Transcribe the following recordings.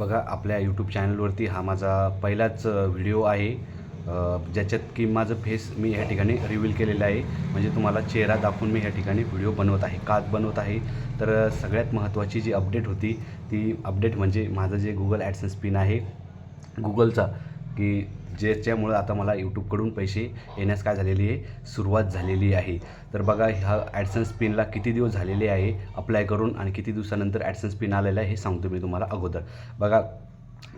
बघा आपल्या यूट्यूब चॅनलवरती हा माझा पहिलाच व्हिडिओ आहे. ज्याच्यात की माझं फेस मी ह्या ठिकाणी रिव्हील केलेलं आहे. म्हणजे तुम्हाला चेहरा दाखवून मी ह्या ठिकाणी व्हिडिओ बनवत आहे का बनवत आहे. तर सगळ्यात महत्त्वाची जी अपडेट होती ती अपडेट म्हणजे माझं जे गुगल ॲडसन्स पिन आहे गुगलचा की ज्याच्यामुळं आता मला यूट्यूबकडून पैसे येण्यास काय झालेली आहे? सुरुवात झालेली आहे. तर बघा ह्या ॲडसन्स पिनला किती दिवस झालेले आहे? अप्लाय करून आणि किती दिवसानंतर ॲडसन्स पिन आलेला आहे हे सांगतो मी तुम्हाला अगोदर. बघा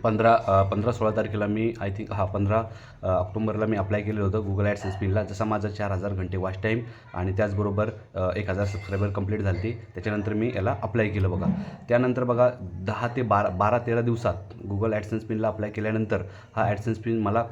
पंधरा पंधरा सोळा तारखेला मी आय थिंक हा पंधरा ऑक्टोंबरला ऑक्टोबरला मी अप्लाय केलं होतं गुगल ॲडसन्स पिनला जसा माझा चार हजार घंटे वॉच टाईम आणि त्याचबरोबर एक हजार सबस्क्रायबर कंप्लीट झाली ती त्याच्यानंतर मी याला अप्लाय केलं बघा. त्यानंतर बघा दहा ते बारा बारा तेरा दिवसात गुगल ॲडसन्स पिनला अप्लाय केल्यानंतर हा ॲडसन्स पिन मला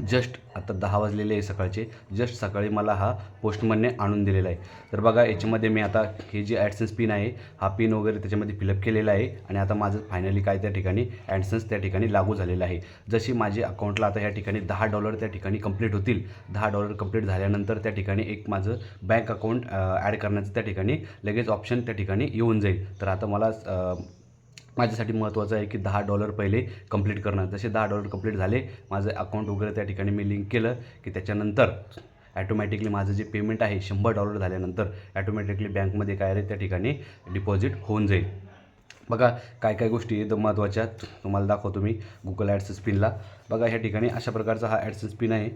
जस्ट आता दहा वाजलेले आहे सकाळचे. जस्ट सकाळी मला हा पोस्टमनने आणून दिलेला आहे. तर बघा याच्यामध्ये मी आता हे जे ॲडसन्स पिन आहे हा पिन वगैरे त्याच्यामध्ये फिलअप केलेला आहे आणि आता माझं फायनली काय त्या ठिकाणी ॲडसन्स त्या ठिकाणी लागू झालेलं आहे. जशी माझी अकाउंटला आता या ठिकाणी दहा डॉलर त्या ठिकाणी कंप्लीट होतील दहा डॉलर कंप्लीट झाल्यानंतर त्या ठिकाणी एक माझं बँक अकाउंट ॲड करण्याचं त्या ठिकाणी लगेच ऑप्शन त्या ठिकाणी येऊन जाईल. तर आता मला माझ्यासाठी महत्त्वाचं आहे की दहा डॉलर पहिले कंप्लीट करणं. जसे दहा डॉलर कंप्लीट झाले माझं अकाउंट वगैरे त्या ठिकाणी मी लिंक केलं की त्याच्यानंतर ॲटोमॅटिकली माझं जे पेमेंट आहे शंभर डॉलर झाल्यानंतर ॲटोमॅटिकली बँकमध्ये काय आहे त्या ठिकाणी डिपॉझिट होऊन जाईल. बघा काय काय गोष्टी एकदम महत्त्वाच्या तुम्हाला दाखवतो मी गुगल ॲडसेस पिनला बघा ह्या ठिकाणी अशा प्रकारचा हा ॲडसेस पिन आहे.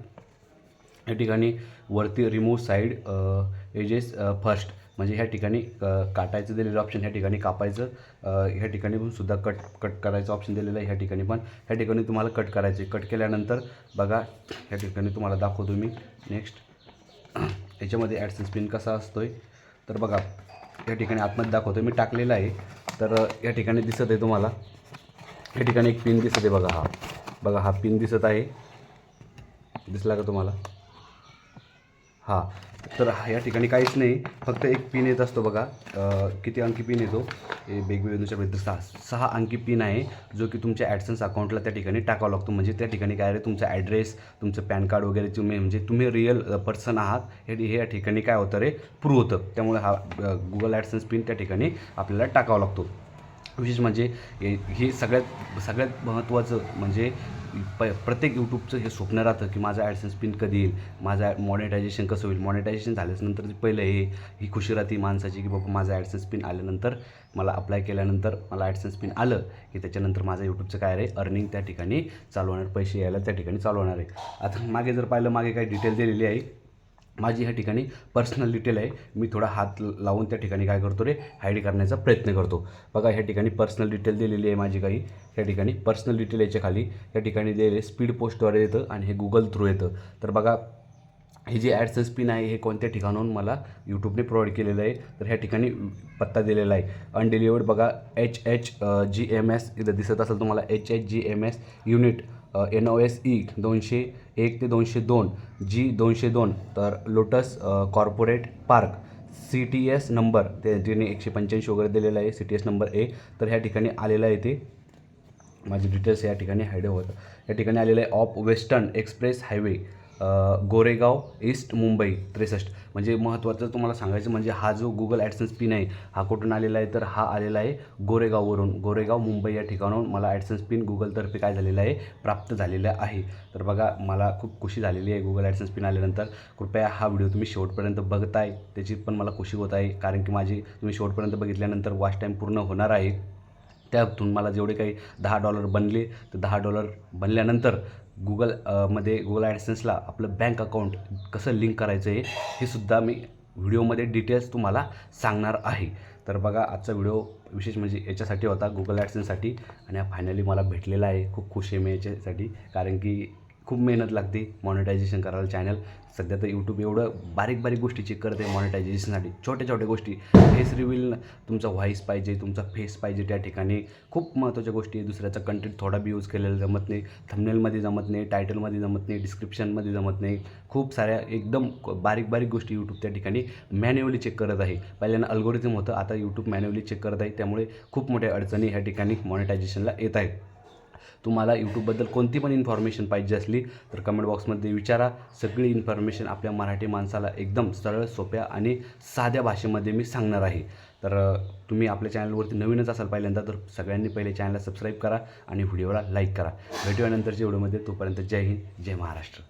या ठिकाणी वरती रिमूव्ह साईड एजेस फर्स्ट म्हणजे ह्या ठिकाणी काटायचं दिलेलं ऑप्शन ह्या ठिकाणी कापायचं ह्या ठिकाणी पण सुद्धा कट कट करायचं ऑप्शन दिलेलं आहे ह्या ठिकाणी पण. ह्या ठिकाणी तुम्हाला कट करायचे. कट केल्यानंतर बघा ह्या ठिकाणी तुम्हाला दाखवतो मी. नेक्स्ट याच्यामध्ये ॲडसेन्स पिन कसा असतो आहे तर बघा या ठिकाणी आतमध्ये दाखवतो मी टाकलेला आहे. तर या ठिकाणी दिसत आहे तुम्हाला. या ठिकाणी एक पिन दिसत आहे बघा हा. बघा हा पिन दिसत आहे. दिसला का तुम्हाला? हां. तर या ठिकाणी काहीच नाही. फक्त एक पिन येत असतो बघा. किती अंकी पिन येतो? हे वेगवेगळ्या बद्दल सहा सहा अंकी पिन आहे जो की तुमच्या ॲडसन्स अकाउंटला त्या ठिकाणी टाकावा लागतो. म्हणजे त्या ठिकाणी काय आहे? तुमचा ॲड्रेस तुमचं पॅन कार्ड वगैरे तुम्ही म्हणजे तुम्ही रिअल पर्सन आहात. हे या ठिकाणी काय होतं रे? प्रूव्ह होतं. त्यामुळे हा गुगल ॲडसन्स पिन त्या ठिकाणी आपल्याला टाकावा लागतो. विशेष म्हणजे हे हे सगळ्यात सगळ्यात महत्त्वाचं म्हणजे प प्रत्येक यूट्यूबचं हे स्वप्न राहतं की माझा ॲडसन्स पिन कधी येईल? माझा मॉनिटायझेशन कसं होईल? मॉनिटायझेशन झाल्यानंतर पहिलं हे ही खुशी राहते माणसाची की बाबा माझा ॲडसन्स पिन आल्यानंतर मला अप्लाय केल्यानंतर मला ॲडसन्स पिन आलं की त्याच्यानंतर माझं यूट्यूबचं काय आहे अर्निंग त्या ठिकाणी चालवणार पैसे यायला त्या ठिकाणी चालवणार आहे. आता मागे जर पाहिलं मागे काही डिटेल दिलेली आहे. माझी ह्या ठिकाणी पर्सनल डिटेल आहे. मी थोडा हात लावून त्या ठिकाणी काय करतो रे? हाईड करण्याचा प्रयत्न करतो. बघा ह्या ठिकाणी पर्सनल डिटेल दिलेली आहे माझी काही. ह्या ठिकाणी पर्सनल डिटेल याच्या खाली त्या ठिकाणी दिलेले स्पीड पोस्टद्वारे येतं आणि हे गुगल थ्रू येतं. तर बघा हे जे ॲडसन्स पिन आहे हे कोणत्या ठिकाणाहून मला यूट्यूबने प्रोव्हाइड केलेलं आहे? तर ह्या ठिकाणी पत्ता दिलेला आहे. अनडिलिवर्ड बघा H H G M S इथं दिसत असेल तुम्हाला H H G M S unit N O S E दोनशे एक ते दोनशे दोन जी दोनशे दोन तर lotus corporate park C T S number ते तिने एकशे पंच्याऐंशी वगैरे दिलेला आहे C T S number A तर ह्या ठिकाणी आलेला आहे ते. माझे डिटेल्स या ठिकाणी हायडे होतं. या ठिकाणी आलेलं आहे off western express highway Goregaon east Mumbai त्रेसष्ट. म्हणजे महत्त्वाचं तुम्हाला सांगायचं म्हणजे हा जो गुगल ॲडसन्स पिन आहे हा कुठून आलेला आहे? तर हा आलेला आहे गोरेगाववरून. गोरेगाव मुंबई या ठिकाणाहून मला ॲडसन्स पिन गुगलतर्फे काय झालेला आहे? प्राप्त झालेलं आहे. तर बघा मला खूप खुशी झालेली आहे गुगल ॲडसन्स पिन आल्यानंतर. कृपया हा व्हिडिओ तुम्ही शेवटपर्यंत बघताय. त्याची पण मला खुशी होत आहे कारण की माझी तुम्ही शेवटपर्यंत बघितल्यानंतर वॉच टाईम पूर्ण होणार आहे. त्यातून मला जेवढे काही दहा डॉलर बनले तर दहा डॉलर बनल्यानंतर गुगलमध्ये गुगल ॲडसेन्सला आपलं बँक अकाउंट कसं लिंक करायचं आहे हे सुद्धा मी व्हिडिओमध्ये डिटेल्स तुम्हाला सांगणार आहे. तर बघा आजचा व्हिडिओ विशेष म्हणजे याच्यासाठी होता गुगल ॲडसेन्ससाठी आणि हा फायनली मला भेटलेला आहे. खूप खुश आहे मी याच्यासाठी कारण की खूप मेहनत लागते मॉनिटायझेशन करायला चॅनल सध्या तर यूट्यूब एवढं बारीक बारीक गोष्टी चेक करते मॉनिटायझेशनसाठी छोट्या छोट्या गोष्टी. फेस रिव्हील तुमचा व्हॉईस पाहिजे तुमचा फेस पाहिजे त्या ठिकाणी. खूप महत्त्वाच्या गोष्टी आहे दुसऱ्याचा कंटेंट थोडा बी यूज केलेला जमत नाही. थंबनेलमध्ये जमत नाही टायटलमध्ये जमत नाही डिस्क्रिप्शनमध्ये जमत नाही. खूप साऱ्या एकदम बारीक बारीक गोष्टी यूट्यूब त्या ठिकाणी मॅन्युअली चेक करत आहे. पहिल्यांदा अल्गोरिथम होतं आता यूट्यूब मॅन्युअली चेक करत आहे. त्यामुळे खूप मोठ्या अडचणी ह्या ठिकाणी मॉनिटायझेशनला येत आहेत. तुम्हाला यूट्यूबबद्दल कोणती पण इन्फॉर्मेशन पाहिजे असली तर कमेंट बॉक्समध्ये विचारा. सगळी इन्फॉर्मेशन आपल्या मराठी माणसाला एकदम सरळ सोप्या आणि साध्या भाषेमध्ये मी सांगणार आहे. तर तुम्ही आपल्या चॅनलवरती नवीनच असाल पहिल्यांदा तर सगळ्यांनी पहिले चॅनलला सबस्क्राईब करा आणि व्हिडिओला लाईक करा. भेटूया नंतरच्या व्हिडिओमध्ये तोपर्यंत जय हिंद जय महाराष्ट्र.